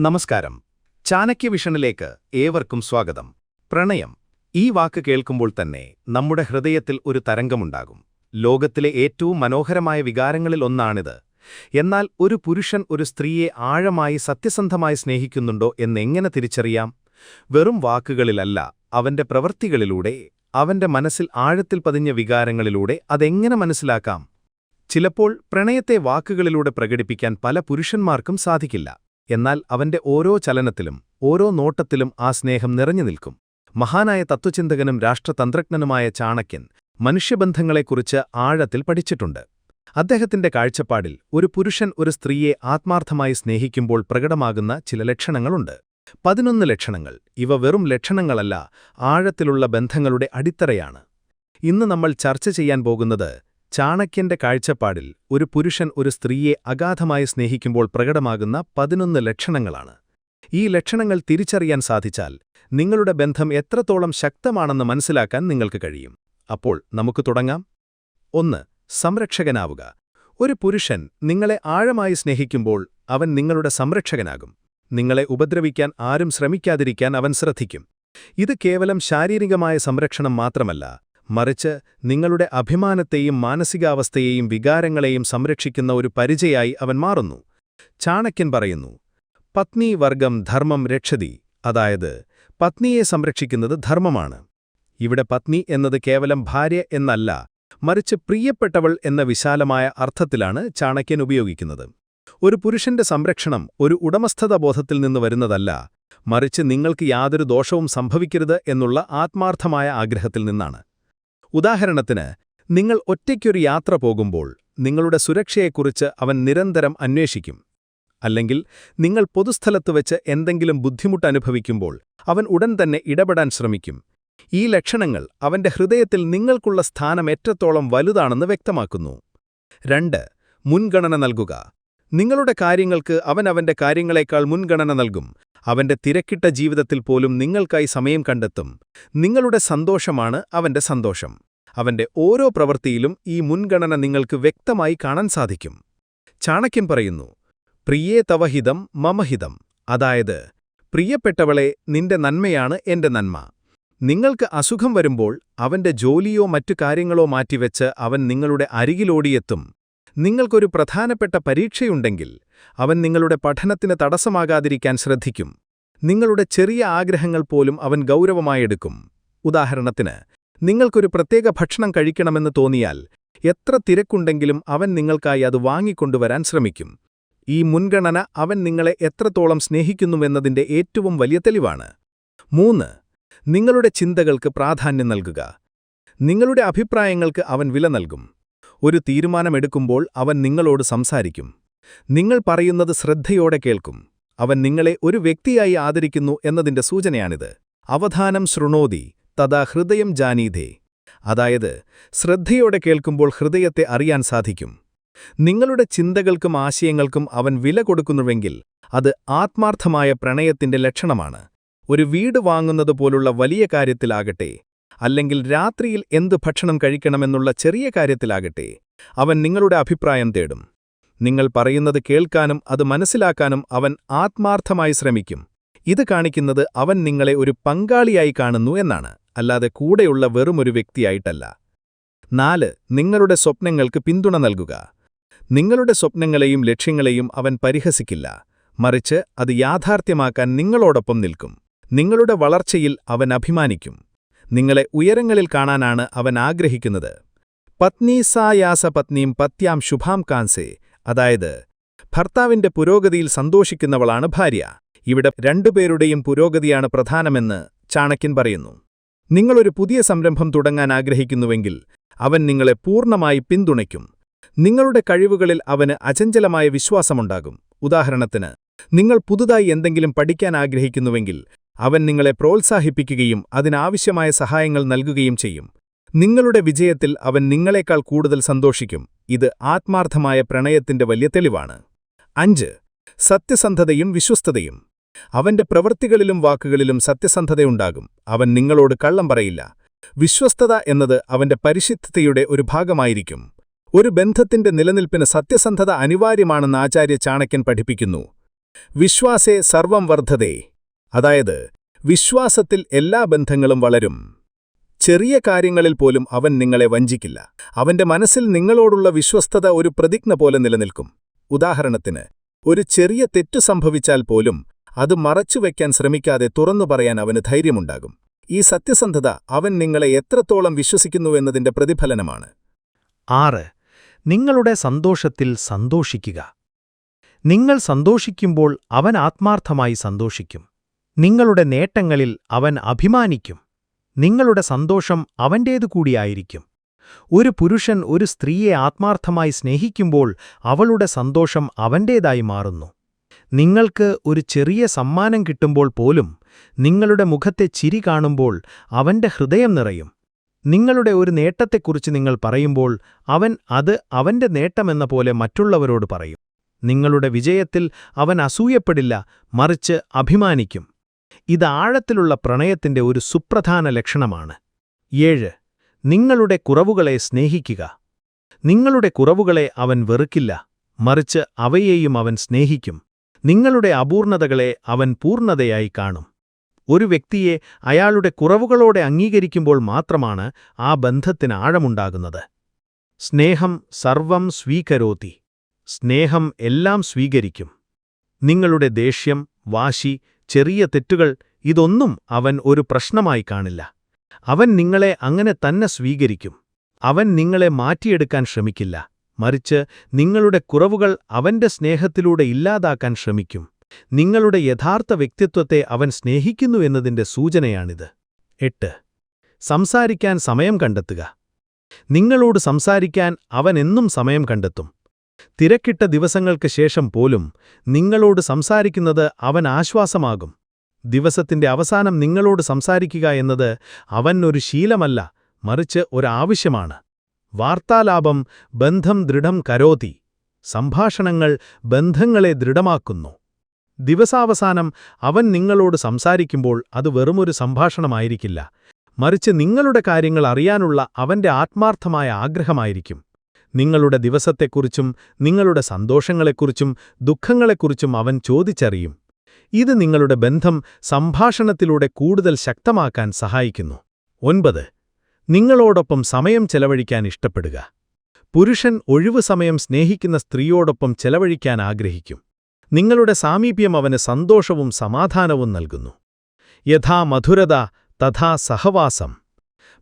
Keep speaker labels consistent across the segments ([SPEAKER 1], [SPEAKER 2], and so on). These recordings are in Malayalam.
[SPEAKER 1] നമസ്കാരം. ചാണക്യ വിഷനിലേക്ക് ഏവർക്കും സ്വാഗതം. പ്രണയം. ഈ വാക്ക് കേൾക്കുമ്പോൾ തന്നെ നമ്മുടെ ഹൃദയത്തിൽ ഒരു തരംഗമുണ്ടാകും. ലോകത്തിലെ ഏറ്റവും മനോഹരമായ വികാരങ്ങളിൽ ഒന്നാണിത്. എന്നാൽ ഒരു പുരുഷൻ ഒരു സ്ത്രീയെ ആഴമായി സത്യസന്ധമായി സ്നേഹിക്കുന്നുണ്ടോ എന്നെങ്ങനെ തിരിച്ചറിയാം? വെറും വാക്കുകളിലല്ല അവന്റെ പ്രവൃത്തികളിലൂടെ അവന്റെ മനസ്സിൽ ആഴത്തിൽ പതിഞ്ഞ വികാരങ്ങളിലൂടെ അതെങ്ങനെ മനസ്സിലാക്കാം? ചിലപ്പോൾ പ്രണയത്തെ വാക്കുകളിലൂടെ പ്രകടിപ്പിക്കാൻ പല പുരുഷന്മാർക്കും സാധിക്കില്ല. എന്നാൽ അവന്റെ ഓരോ ചലനത്തിലും ഓരോ നോട്ടത്തിലും ആ സ്നേഹം നിറഞ്ഞു നിൽക്കും. മഹാനായ തത്വചിന്തകനും രാഷ്ട്രതന്ത്രജ്ഞനുമായ ചാണക്യൻ മനുഷ്യബന്ധങ്ങളെക്കുറിച്ച് ആഴത്തിൽ പഠിച്ചിട്ടുണ്ട്. അദ്ദേഹത്തിന്റെ കാഴ്ചപ്പാടിൽ ഒരു പുരുഷൻ ഒരു സ്ത്രീയെ ആത്മാർത്ഥമായി സ്നേഹിക്കുമ്പോൾ പ്രകടമാകുന്ന ചില ലക്ഷണങ്ങളുണ്ട്. പതിനൊന്ന് ലക്ഷണങ്ങൾ ഇവ വെറും ലക്ഷണങ്ങളല്ല ആഴത്തിലുള്ള ബന്ധങ്ങളുടെ അടിത്തറയാണ്. ഇന്ന് നമ്മൾ ചർച്ച ചെയ്യാൻ പോകുന്നത് ചാണക്യന്റെ കാഴ്ചപ്പാടിൽ ഒരു പുരുഷൻ ഒരു സ്ത്രീയെ അഗാധമായി സ്നേഹിക്കുമ്പോൾ പ്രകടമാകുന്ന പതിനൊന്ന് ലക്ഷണങ്ങളാണ്. ഈ ലക്ഷണങ്ങൾ തിരിച്ചറിയാൻ സാധിച്ചാൽ നിങ്ങളുടെ ബന്ധം എത്രത്തോളം ശക്തമാണെന്ന് മനസ്സിലാക്കാൻ നിങ്ങൾക്ക് കഴിയും. അപ്പോൾ നമുക്ക് തുടങ്ങാം. ഒന്ന് സംരക്ഷകനാവുക. ഒരു പുരുഷൻ നിങ്ങളെ ആഴമായി സ്നേഹിക്കുമ്പോൾ അവൻ നിങ്ങളുടെ സംരക്ഷകനാകും. നിങ്ങളെ ഉപദ്രവിക്കാൻ ആരും ശ്രമിക്കാതിരിക്കാൻ അവൻ ശ്രദ്ധിക്കും. ഇത് കേവലം ശാരീരികമായ സംരക്ഷണം മാത്രമല്ല മറിച്ച് നിങ്ങളുടെ അഭിമാനത്തെയും മാനസികാവസ്ഥയെയും വികാരങ്ങളെയും സംരക്ഷിക്കുന്ന ഒരു പരിചയായി അവൻ മാറുന്നു. ചാണക്യൻ പറയുന്നു പത്നി വർഗം ധർമ്മം രക്ഷതി അതായത് പത്നിയെ സംരക്ഷിക്കുന്നത് ധർമ്മമാണ്. ഇവിടെ പത്നി എന്നത് കേവലം ഭാര്യ എന്നല്ല മറിച്ച് പ്രിയപ്പെട്ടവൾ എന്ന വിശാലമായ അർത്ഥത്തിലാണ് ചാണക്യൻ ഉപയോഗിക്കുന്നത്. ഒരു പുരുഷന്റെ സംരക്ഷണം ഒരു ഉടമസ്ഥത ബോധത്തിൽ നിന്ന് വരുന്നതല്ല മറിച്ച് നിങ്ങൾക്ക് യാതൊരു ദോഷവും സംഭവിക്കരുത് എന്നുള്ള ആത്മാർത്ഥമായ ആഗ്രഹത്തിൽ നിന്നാണ്. ഉദാഹരണത്തിന് നിങ്ങൾ ഒറ്റയ്ക്കൊരു യാത്ര പോകുമ്പോൾ നിങ്ങളുടെ സുരക്ഷയെക്കുറിച്ച് അവൻ നിരന്തരം അന്വേഷിക്കും. അല്ലെങ്കിൽ നിങ്ങൾ പൊതുസ്ഥലത്ത് വെച്ച് എന്തെങ്കിലും ബുദ്ധിമുട്ട് അനുഭവിക്കുമ്പോൾ അവൻ ഉടൻ തന്നെ ഇടപെടാൻ ശ്രമിക്കും. ഈ ലക്ഷണങ്ങൾ അവന്റെ ഹൃദയത്തിൽ നിങ്ങൾക്കുള്ള സ്ഥാനം എത്രത്തോളം വലുതാണെന്ന് വ്യക്തമാക്കുന്നു. രണ്ട് മുൻഗണന നൽകുക. നിങ്ങളുടെ കാര്യങ്ങൾക്ക് അവൻ അവന്റെ കാര്യങ്ങളെക്കാൾ മുൻഗണന നൽകും. അവന്റെ തിരക്കിട്ട ജീവിതത്തിൽ പോലും നിങ്ങൾക്കായി സമയം കണ്ടെത്തും. നിങ്ങളുടെ സന്തോഷമാണ് അവന്റെ സന്തോഷം. അവന്റെ ഓരോ പ്രവൃത്തിയിലും ഈ മുൻഗണന നിങ്ങൾക്ക് വ്യക്തമായി കാണാൻ സാധിക്കും. ചാണക്യൻ പറയുന്നു പ്രിയേ തവഹിതം മമഹിതം അതായത് പ്രിയപ്പെട്ടവളെ നിന്റെ നന്മയാണ് എന്റെ നന്മ. നിങ്ങൾക്ക് അസുഖം വരുമ്പോൾ അവന്റെ ജോലിയോ മറ്റു കാര്യങ്ങളോ മാറ്റിവെച്ച് അവൻ നിങ്ങളുടെ അരികിലോടിയെത്തും നിങ്ങൾക്കൊരു പ്രധാനപ്പെട്ട പരീക്ഷയുണ്ടെങ്കിൽ അവൻ നിങ്ങളുടെ പഠനത്തിന് തടസ്സമാകാതിരിക്കാൻ ശ്രദ്ധിക്കും. നിങ്ങളുടെ ചെറിയ ആഗ്രഹങ്ങൾ പോലും അവൻ ഗൗരവമായെടുക്കും ഉദാഹരണത്തിന് നിങ്ങൾക്കൊരു പ്രത്യേക ഭക്ഷണം കഴിക്കണമെന്ന് തോന്നിയാൽ എത്ര തിരക്കുണ്ടെങ്കിലും അവൻ നിങ്ങൾക്കായി അത് വാങ്ങിക്കൊണ്ടുവരാൻ ശ്രമിക്കും. ഈ മുൻഗണന അവൻ നിങ്ങളെ എത്രത്തോളം സ്നേഹിക്കുന്നുവെന്നതിന്റെ ഏറ്റവും വലിയ തെളിവാണ്. മൂന്ന് നിങ്ങളുടെ ചിന്തകൾക്ക് പ്രാധാന്യം നൽകുക. നിങ്ങളുടെ അഭിപ്രായങ്ങൾക്ക് അവൻ വില നൽകും. ഒരു തീരുമാനമെടുക്കുമ്പോൾ അവൻ നിങ്ങളോട് സംസാരിക്കും. നിങ്ങൾ പറയുന്നത് ശ്രദ്ധയോടെ കേൾക്കും. അവൻ നിങ്ങളെ ഒരു വ്യക്തിയായി ആദരിക്കുന്നു എന്നതിന്റെ സൂചനയാണിത്. അവധാനം ശൃണോതി തഥാ ഹൃദയം ജാനീതേ അതായത് ശ്രദ്ധയോടെ കേൾക്കുമ്പോൾ ഹൃദയത്തെ അറിയാൻ സാധിക്കും. നിങ്ങളുടെ ചിന്തകൾക്കും ആശയങ്ങൾക്കും അവൻ വില കൊടുക്കുന്നുവെങ്കിൽ അത് ആത്മാർത്ഥമായ പ്രണയത്തിന്റെ ലക്ഷണമാണ്. ഒരു വീട് വാങ്ങുന്നത് പോലുള്ള വലിയ കാര്യത്തിലാകട്ടെ അല്ലെങ്കിൽ രാത്രിയിൽ എന്ത് ഭക്ഷണം കഴിക്കണമെന്നുള്ള ചെറിയ കാര്യത്തിലാകട്ടെ അവൻ നിങ്ങളുടെ അഭിപ്രായം തേടും. നിങ്ങൾ പറയുന്നത് കേൾക്കാനും അത് മനസ്സിലാക്കാനും അവൻ ആത്മാർത്ഥമായി ശ്രമിക്കും. ഇത് കാണിക്കുന്നത് അവൻ നിങ്ങളെ ഒരു പങ്കാളിയായി കാണുന്നു എന്നാണ് അല്ലാതെ കൂടെയുള്ള വെറുമൊരു വ്യക്തിയായിട്ടല്ല. നാല് നിങ്ങളുടെ സ്വപ്നങ്ങൾക്ക് പിന്തുണ നൽകുക. നിങ്ങളുടെ സ്വപ്നങ്ങളെയും ലക്ഷ്യങ്ങളെയും അവൻ പരിഹസിക്കില്ല. മറിച്ച് അത് യാഥാർത്ഥ്യമാക്കാൻ നിങ്ങളോടൊപ്പം നിൽക്കും. നിങ്ങളുടെ വളർച്ചയിൽ അവൻ അഭിമാനിക്കും. നിങ്ങളെ ഉയരങ്ങളിൽ കാണാനാണ് അവൻ ആഗ്രഹിക്കുന്നത്. പത്നി സായാസ പത്നിയും പത്യാം ശുഭാം കാൻസേ. അതായത് ഭർത്താവിന്റെ പുരോഗതിയിൽ സന്തോഷിക്കുന്നവളാണ് ഭാര്യ. ഇവിടെ രണ്ടുപേരുടെയും പുരോഗതിയാണ് പ്രധാനമെന്ന് ചാണക്യൻ പറയുന്നു. നിങ്ങളൊരു പുതിയ സംരംഭം തുടങ്ങാൻ ആഗ്രഹിക്കുന്നുവെങ്കിൽ അവൻ നിങ്ങളെ പൂർണമായി പിന്തുണയ്ക്കും. നിങ്ങളുടെ കഴിവുകളിൽ അവന് അചഞ്ചലമായ വിശ്വാസമുണ്ടാകും. ഉദാഹരണത്തിന് നിങ്ങൾ പുതുതായി എന്തെങ്കിലും പഠിക്കാൻ ആഗ്രഹിക്കുന്നുവെങ്കിൽ അവൻ നിങ്ങളെ പ്രോത്സാഹിപ്പിക്കുകയും അതിനാവശ്യമായ സഹായങ്ങൾ നൽകുകയും ചെയ്യും. നിങ്ങളുടെ വിജയത്തിൽ അവൻ നിങ്ങളെക്കാൾ കൂടുതൽ സന്തോഷിക്കും. ഇത് ആത്മാർത്ഥമായ പ്രണയത്തിന്റെ വലിയ തെളിവാണ്. അഞ്ച് സത്യസന്ധതയും വിശ്വസ്തതയും. അവന്റെ പ്രവൃത്തികളിലും വാക്കുകളിലും സത്യസന്ധതയുണ്ടാകും. അവൻ നിങ്ങളോട് കള്ളം പറയില്ല. വിശ്വസ്തത എന്നത് അവന്റെ പരിശുദ്ധതയുടെ ഒരു ഭാഗമായിരിക്കും. ഒരു ബന്ധത്തിന്റെ നിലനിൽപ്പിന് സത്യസന്ധത അനിവാര്യമാണെന്ന് ആചാര്യ ചാണക്യൻ പഠിപ്പിക്കുന്നു.
[SPEAKER 2] വിശ്വാസേ സർവം വർദ്ധതേ. അതായത് വിശ്വാസത്തിൽ എല്ലാ ബന്ധങ്ങളും വളരും. ചെറിയ കാര്യങ്ങളിൽ പോലും അവൻ നിങ്ങളെ വഞ്ചിക്കില്ല. അവന്റെ മനസ്സിൽ നിങ്ങളോടുള്ള വിശ്വസ്തത ഒരു പ്രതിജ്ഞ പോലെ നിലനിൽക്കും. ഉദാഹരണത്തിന് ഒരു ചെറിയ തെറ്റു സംഭവിച്ചാൽ പോലും അത് മറച്ചുവെക്കാൻ ശ്രമിക്കാതെ തുറന്നു പറയാൻ അവന് ധൈര്യമുണ്ടാകും. ഈ സത്യസന്ധത അവൻ നിങ്ങളെ എത്രത്തോളം വിശ്വസിക്കുന്നുവെന്നതിന്റെ പ്രതിഫലനമാണ്.
[SPEAKER 1] ആറ് നിങ്ങളുടെ സന്തോഷത്തിൽ സന്തോഷിക്കുക. നിങ്ങൾ സന്തോഷിക്കുമ്പോൾ അവൻ ആത്മാർത്ഥമായി സന്തോഷിക്കും. നിങ്ങളുടെ നേട്ടങ്ങളിൽ അവൻ അഭിമാനിക്കും. നിങ്ങളുടെ സന്തോഷം അവന്റേതു കൂടിയായിരിക്കും. ഒരു പുരുഷൻ ഒരു സ്ത്രീയെ ആത്മാർത്ഥമായി സ്നേഹിക്കുമ്പോൾ അവളുടെ സന്തോഷം അവന്റേതായി മാറുന്നു. നിങ്ങൾക്ക് ഒരു ചെറിയ സമ്മാനം കിട്ടുമ്പോൾ പോലും നിങ്ങളുടെ മുഖത്തെ ചിരി കാണുമ്പോൾ അവന്റെ ഹൃദയം നിറയും. നിങ്ങളുടെ ഒരു നേട്ടത്തെക്കുറിച്ച് നിങ്ങൾ പറയുമ്പോൾ അവൻ അത് അവന്റെ നേട്ടമെന്ന പോലെ മറ്റുള്ളവരോട് പറയും. നിങ്ങളുടെ വിജയത്തിൽ അവൻ അസൂയപ്പെടില്ല മറിച്ച് അഭിമാനിക്കും. ഇത് ആഴത്തിലുള്ള പ്രണയത്തിന്റെ ഒരു സുപ്രധാന ലക്ഷണമാണ്. ഏഴ് നിങ്ങളുടെ കുറവുകളെ സ്നേഹിക്കുക. നിങ്ങളുടെ കുറവുകളെ അവൻ വെറുക്കില്ല. മറിച്ച് അവയെയും അവൻ സ്നേഹിക്കും. നിങ്ങളുടെ അപൂർണതകളെ അവൻ പൂർണതയായി കാണും. ഒരു വ്യക്തിയെ അയാളുടെ കുറവുകളോടെ അംഗീകരിക്കുമ്പോൾ മാത്രമാണ് ആ ബന്ധത്തിന് ആഴമുണ്ടാകുന്നത്. സ്നേഹം സർവം സ്വീകരോതി. സ്നേഹം എല്ലാം സ്വീകരിക്കും. നിങ്ങളുടെ ദേഷ്യം വാശി ചെറിയ തെറ്റുകൾ ഇതൊന്നും അവൻ ഒരു പ്രശ്നമായി കാണില്ല. അവൻ നിങ്ങളെ അങ്ങനെ തന്നെ സ്വീകരിക്കും. അവൻ നിങ്ങളെ മാറ്റിയെടുക്കാൻ ശ്രമിക്കില്ല. മറിച്ച് നിങ്ങളുടെ കുറവുകൾ അവന്റെ സ്നേഹത്തിലൂടെ ഇല്ലാതാക്കാൻ ശ്രമിക്കും. നിങ്ങളുടെ യഥാർത്ഥ വ്യക്തിത്വത്തെ അവൻ സ്നേഹിക്കുന്നു എന്നതിന്റെ സൂചനയാണിത്. എട്ട്. സംസാരിക്കാൻ സമയം കണ്ടെത്തുക. നിങ്ങളോട് സംസാരിക്കാൻ അവൻ എന്നും സമയം കണ്ടെത്തും. തിരക്കിട്ട ദിവസങ്ങൾക്ക് ശേഷം പോലും നിങ്ങളോട് സംസാരിക്കുന്നത് അവൻ ആശ്വാസമാകും. ദിവസത്തിന്റെ അവസാനം നിങ്ങളോട് സംസാരിക്കുക എന്നത് അവൻ ഒരു ശീലമല്ല മറിച്ച് ഒരാവശ്യമാണ് വാർത്താലാപം ബന്ധം ദൃഢം കരോതി സംഭാഷണങ്ങൾ ബന്ധങ്ങളെ ദൃഢമാക്കുന്നു. ദിവസാവസാനം അവൻ നിങ്ങളോട് സംസാരിക്കുമ്പോൾ അത് വെറുമൊരു സംഭാഷണമായിരിക്കില്ല മറിച്ച് നിങ്ങളുടെ കാര്യങ്ങൾ അറിയാനുള്ള അവന്റെ ആത്മാർത്ഥമായ ആഗ്രഹമായിരിക്കും. നിങ്ങളുടെ ദിവസത്തെക്കുറിച്ചും നിങ്ങളുടെ സന്തോഷങ്ങളെക്കുറിച്ചും ദുഃഖങ്ങളെക്കുറിച്ചും അവൻ ചോദിച്ചറിയും. ഇത് നിങ്ങളുടെ ബന്ധം സംഭാഷണത്തിലൂടെ കൂടുതൽ ശക്തമാക്കാൻ സഹായിക്കുന്നു. ഒൻപത്. നിങ്ങളോടൊപ്പം സമയം ചെലവഴിക്കാൻ ഇഷ്ടപ്പെടുക. പുരുഷൻ ഒഴിവു സമയം സ്നേഹിക്കുന്ന സ്ത്രീയോടൊപ്പം ചെലവഴിക്കാൻ ആഗ്രഹിക്കും. നിങ്ങളുടെ സാമീപ്യം അവന് സന്തോഷവും സമാധാനവും നൽകുന്നു. യഥാ മധുരത തഥാ സഹവാസം.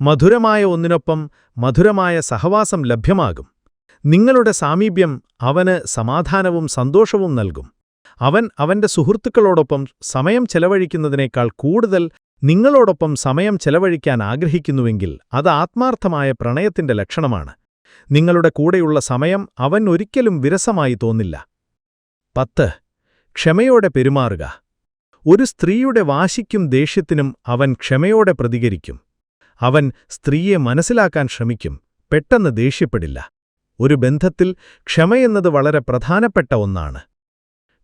[SPEAKER 1] മധുരമായ ഒന്നിനൊപ്പം മധുരമായ സഹവാസം ലഭ്യമാകും. നിങ്ങളുടെ സാമീപ്യം അവന് സമാധാനവും സന്തോഷവും നൽകും. അവൻ അവന്റെ സുഹൃത്തുക്കളോടൊപ്പം സമയം ചെലവഴിക്കുന്നതിനേക്കാൾ കൂടുതൽ നിങ്ങളോടൊപ്പം സമയം ചെലവഴിക്കാൻ ആഗ്രഹിക്കുന്നുവെങ്കിൽ അത് ആത്മാർത്ഥമായ പ്രണയത്തിന്റെ ലക്ഷണമാണ്. നിങ്ങളുടെ കൂടെയുള്ള സമയം അവൻ ഒരിക്കലും വിരസമായി തോന്നില്ല. പത്ത്. ക്ഷമയോടെ പെരുമാറുക. ഒരു സ്ത്രീയുടെ വാശിക്കും ദേഷ്യത്തിനും അവൻ ക്ഷമയോടെ പ്രതികരിക്കും. അവൻ സ്ത്രീയെ മനസ്സിലാക്കാൻ ശ്രമിക്കും. പെട്ടെന്ന് ദേഷ്യപ്പെടില്ല. ഒരു ബന്ധത്തിൽ ക്ഷമയെന്നത് വളരെ പ്രധാനപ്പെട്ട ഒന്നാണ്.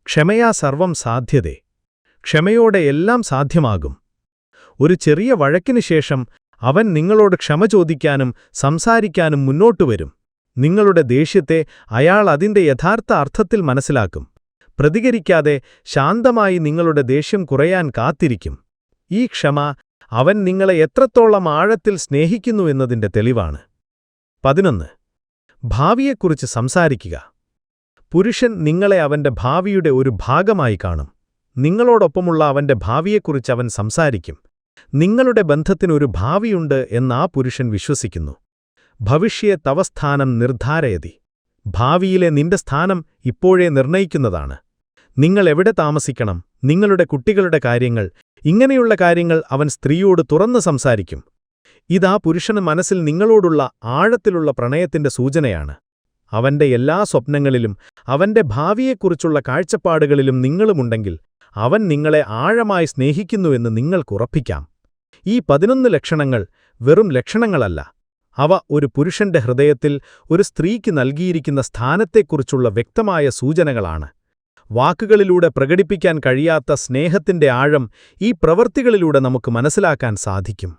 [SPEAKER 1] ക്ഷമയാ സർവം സാധ്യതേ. ക്ഷമയോടെ എല്ലാം സാധ്യമാകും. ഒരു ചെറിയ വഴക്കിനു ശേഷം അവൻ നിങ്ങളോട് ക്ഷമ ചോദിക്കാനും സംസാരിക്കാനും മുന്നോട്ടു വരും. നിങ്ങളുടെ ദേഷ്യത്തെ അയാൾ അതിന്റെ യഥാർത്ഥ അർത്ഥത്തിൽ മനസ്സിലാക്കും. പ്രതികരിക്കാതെ ശാന്തമായി നിങ്ങളുടെ ദേഷ്യം കുറയാൻ കാത്തിരിക്കും. ഈ ക്ഷമ അവൻ നിങ്ങളെ എത്രത്തോളം ആഴത്തിൽ സ്നേഹിക്കുന്നു എന്നതിന്റെ തെളിവാണ്. പതിനൊന്ന്. ഭാവിയെക്കുറിച്ച് സംസാരിക്കുക. പുരുഷൻ നിങ്ങളെ അവന്റെ ഭാവിയുടെ ഒരു ഭാഗമായി കാണും. നിങ്ങളോടൊപ്പമുള്ള അവന്റെ ഭാവിയെക്കുറിച്ച് അവൻ സംസാരിക്കും. നിങ്ങളുടെ ബന്ധത്തിനൊരു ഭാവിയുണ്ട് എന്നാ പുരുഷൻ വിശ്വസിക്കുന്നു. ഭവിഷ്യ തവസ്ഥാനം നിർദ്ധാരയതി ഭാവിയിലെ നിന്റെ സ്ഥാനം ഇപ്പോഴേ നിർണയിക്കുന്നതാണ്. നിങ്ങൾ എവിടെ താമസിക്കണം? നിങ്ങളുടെ കുട്ടികളുടെ കാര്യങ്ങൾ. ഇങ്ങനെയുള്ള കാര്യങ്ങൾ അവൻ സ്ത്രീയോട് തുറന്നു സംസാരിക്കും. ഇതാ പുരുഷന് മനസ്സിൽ നിങ്ങളോടുള്ള ആഴത്തിലുള്ള പ്രണയത്തിന്റെ സൂചനയാണ്. അവന്റെ എല്ലാ സ്വപ്നങ്ങളിലും അവന്റെ ഭാവിയെക്കുറിച്ചുള്ള കാഴ്ചപ്പാടുകളിലും നിങ്ങളുമുണ്ടെങ്കിൽ അവൻ നിങ്ങളെ ആഴമായി സ്നേഹിക്കുന്നുവെന്ന് നിങ്ങൾക്കുറപ്പിക്കാം ഈ പതിനൊന്ന് ലക്ഷണങ്ങൾ വെറും ലക്ഷണങ്ങളല്ല. അവ ഒരു പുരുഷന്റെ ഹൃദയത്തിൽ ഒരു സ്ത്രീക്ക് നൽകിയിരിക്കുന്ന സ്ഥാനത്തെക്കുറിച്ചുള്ള വ്യക്തമായ സൂചനകളാണ്. വാക്കുകളിലൂടെ പ്രകടിപ്പിക്കാൻ കഴിയാത്ത സ്നേഹത്തിന്റെ ആഴം ഈ പ്രവൃത്തികളിലൂടെ നമുക്ക് മനസ്സിലാക്കാൻ സാധിക്കും.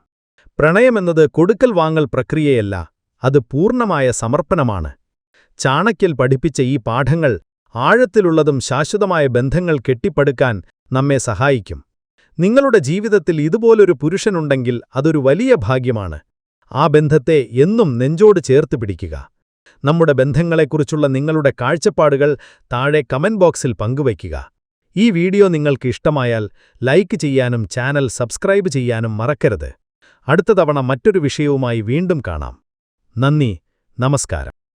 [SPEAKER 1] പ്രണയമെന്നത് കൊടുക്കൽ വാങ്ങൽ പ്രക്രിയയല്ല അത് പൂർണമായ സമർപ്പണമാണ്. ചാണക്യൽ പഠിപ്പിച്ച ഈ പാഠങ്ങൾ
[SPEAKER 2] ആഴത്തിലുള്ളതും ശാശ്വതമായ ബന്ധങ്ങൾ കെട്ടിപ്പടുക്കാൻ നമ്മെ സഹായിക്കും. നിങ്ങളുടെ ജീവിതത്തിൽ ഇതുപോലൊരു പുരുഷനുണ്ടെങ്കിൽ അതൊരു വലിയ ഭാഗ്യമാണ്. ആ ബന്ധത്തെ എന്നും നെഞ്ചോട് ചേർത്ത് പിടിക്കുക. നമ്മുടെ ബന്ധങ്ങളെക്കുറിച്ചുള്ള നിങ്ങളുടെ കാഴ്ചപ്പാടുകൾ താഴെ കമന്റ് ബോക്സിൽ പങ്കുവയ്ക്കുക. ഈ വീഡിയോ നിങ്ങൾക്ക് ഇഷ്ടമായാൽ ലൈക്ക് ചെയ്യാനും ചാനൽ സബ്സ്ക്രൈബ് ചെയ്യാനും മറക്കരുത്. അടുത്ത തവണ മറ്റൊരു വിഷയവുമായി വീണ്ടും കാണാം. നന്ദി നമസ്കാരം.